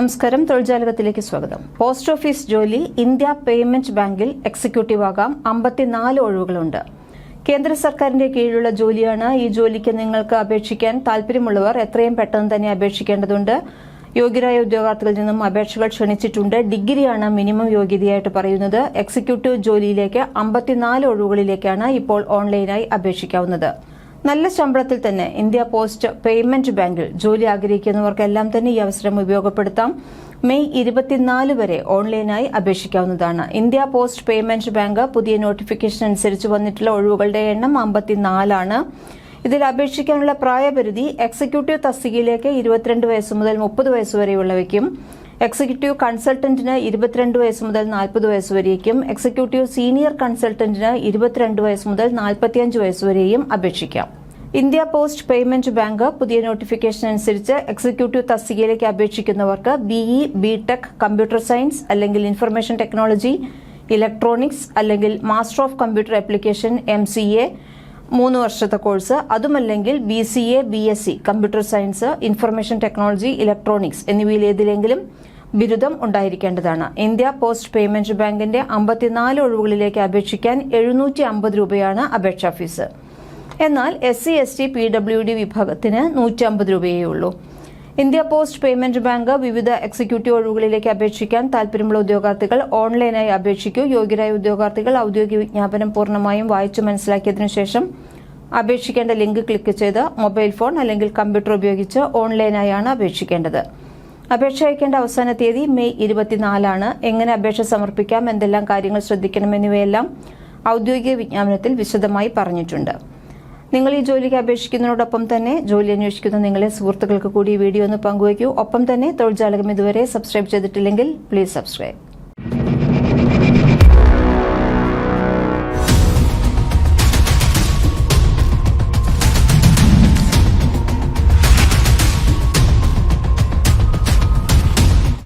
നമസ്കാരം. തൊഴിൽജാലകത്തിലേക്ക് സ്വാഗതം. പോസ്റ്റ് ഓഫീസ് ജോലി ഇന്ത്യ പേയ്മെന്റ് ബാങ്കിൽ എക്സിക്യൂട്ടീവ് ആകാം. അമ്പത്തിനാല് ഒഴിവുകളുണ്ട്. കേന്ദ്ര സർക്കാരിന്റെ കീഴിലുള്ള ജോലിയാണ് ഈ ജോലിക്ക് നിങ്ങൾക്ക് അപേക്ഷിക്കാൻ താല്പര്യമുള്ളവർ എത്രയും പെട്ടെന്ന് തന്നെ അപേക്ഷിക്കേണ്ടതുണ്ട്. യോഗ്യരായ ഉദ്യോഗാർത്ഥികളിൽ നിന്നും അപേക്ഷകൾ ക്ഷണിച്ചിട്ടുണ്ട്. ഡിഗ്രിയാണ് മിനിമം യോഗ്യതയായിട്ട് പറയുന്നത്. എക്സിക്യൂട്ടീവ് ജോലിയിലേക്ക് അമ്പത്തിനാല് ഒഴിവുകളിലേക്കാണ് ഇപ്പോൾ ഓൺലൈനായി അപേക്ഷിക്കാവുന്നത്. നല്ല ശമ്പളത്തിൽ തന്നെ ഇന്ത്യ പോസ്റ്റ് പേയ്മെന്റ് ബാങ്കിൽ ജോലി ആഗ്രഹിക്കുന്നവർക്കെല്ലാം തന്നെ ഈ അവസരം ഉപയോഗപ്പെടുത്താം. മെയ് ഇരുപത്തിനാല് വരെ ഓൺലൈനായി അപേക്ഷിക്കാവുന്നതാണ്. ഇന്ത്യ പോസ്റ്റ് പേയ്മെന്റ് ബാങ്ക് പുതിയ നോട്ടിഫിക്കേഷൻ അനുസരിച്ച് വന്നിട്ടുള്ള ഒഴിവുകളുടെ എണ്ണം അമ്പത്തിനാലാണ്. ഇതിൽ അപേക്ഷിക്കാനുള്ള പ്രായപരിധി എക്സിക്യൂട്ടീവ് തസ്തികയിലേക്ക് ഇരുപത്തിരണ്ട് വയസ്സ് മുതൽ മുപ്പത് വയസ്സ് വരെയുള്ളവയ്ക്കും. എക്സിക്യൂട്ടീവ് കൺസൾട്ടന്റിന് ഇരുപത്തിരണ്ട് വയസ്സ് മുതൽ നാൽപ്പത് വയസ്സ് വരേക്കും എക്സിക്യൂട്ടീവ് സീനിയർ കൺസൾട്ടന്റിന് ഇരുപത്തിരണ്ട് വയസ്സ് മുതൽ നാൽപ്പത്തിയഞ്ച് വയസ്സ് വരെയും അപേക്ഷിക്കാം. ഇന്ത്യ പോസ്റ്റ് പേയ്മെന്റ് ബാങ്ക് പുതിയ നോട്ടിഫിക്കേഷൻ അനുസരിച്ച് എക്സിക്യൂട്ടീവ് തസ്തികയിലേക്ക് അപേക്ഷിക്കുന്നവർക്ക് BE B Tech computer science അല്ലെങ്കിൽ ഇൻഫർമേഷൻ ടെക്നോളജി ഇലക്ട്രോണിക്സ് അല്ലെങ്കിൽ master of computer application a മൂന്ന് വർഷത്തെ കോഴ്സ്. അതുമല്ലെങ്കിൽ B C A B S C computer science information technology electronics എന്നിവയിൽ ഏതിലെങ്കിലും ബിരുദം ഉണ്ടായിരിക്കേണ്ടതാണ്. ഇന്ത്യ പോസ്റ്റ് പേയ്മെന്റ് ബാങ്കിന്റെ അമ്പത്തിനാല് ഒഴിവുകളിലേക്ക് അപേക്ഷിക്കാൻ എഴുന്നൂറ്റി അമ്പത് രൂപയാണ് അപേക്ഷാ ഫീസ്. എന്നാൽ S C S T P W D വിഭാഗത്തിന് നൂറ്റി അമ്പത് രൂപയേ ഉള്ളൂ. ഇന്ത്യ പോസ്റ്റ് പേയ്മെന്റ് ബാങ്ക് വിവിധ എക്സിക്യൂട്ടീവ് ഒഴിവുകളിലേക്ക് അപേക്ഷിക്കാൻ താൽപര്യമുള്ള ഉദ്യോഗാർത്ഥികൾ ഓൺലൈനായി അപേക്ഷിക്കൂ. യോഗ്യരായ ഉദ്യോഗാർത്ഥികൾ ഔദ്യോഗിക വിജ്ഞാപനം പൂർണമായും വായിച്ചു മനസ്സിലാക്കിയതിനു ശേഷം അപേക്ഷിക്കേണ്ട ലിങ്ക് ക്ലിക്ക് ചെയ്ത് മൊബൈൽ ഫോൺ അല്ലെങ്കിൽ കമ്പ്യൂട്ടർ ഉപയോഗിച്ച് ഓൺലൈനായാണ് അപേക്ഷിക്കേണ്ടത്. അപേക്ഷ അയക്കേണ്ട അവസാന തീയതി മെയ് ഇരുപത്തിനാലാണ്. എങ്ങനെ അപേക്ഷ സമർപ്പിക്കാം? എന്തെല്ലാം കാര്യങ്ങൾ ശ്രദ്ധിക്കണം എന്നിവയെല്ലാം ഔദ്യോഗിക വിജ്ഞാപനത്തിൽ വിശദമായി പറഞ്ഞിട്ടുണ്ട്. നിങ്ങൾ ഈ ജോലിക്ക് അപേക്ഷിക്കുന്നതിനോടൊപ്പം തന്നെ ജോലി അന്വേഷിക്കുന്ന നിങ്ങളെ സുഹൃത്തുക്കൾക്ക് കൂടി വീഡിയോ ഒന്ന് പങ്കുവയ്ക്കൂ. ഒപ്പം തന്നെ തൊഴിൽ തൊഴിൽജാലകം ഇതുവരെ സബ്സ്ക്രൈബ് ചെയ്തിട്ടില്ലെങ്കിൽ പ്ലീസ് സബ്സ്ക്രൈബ്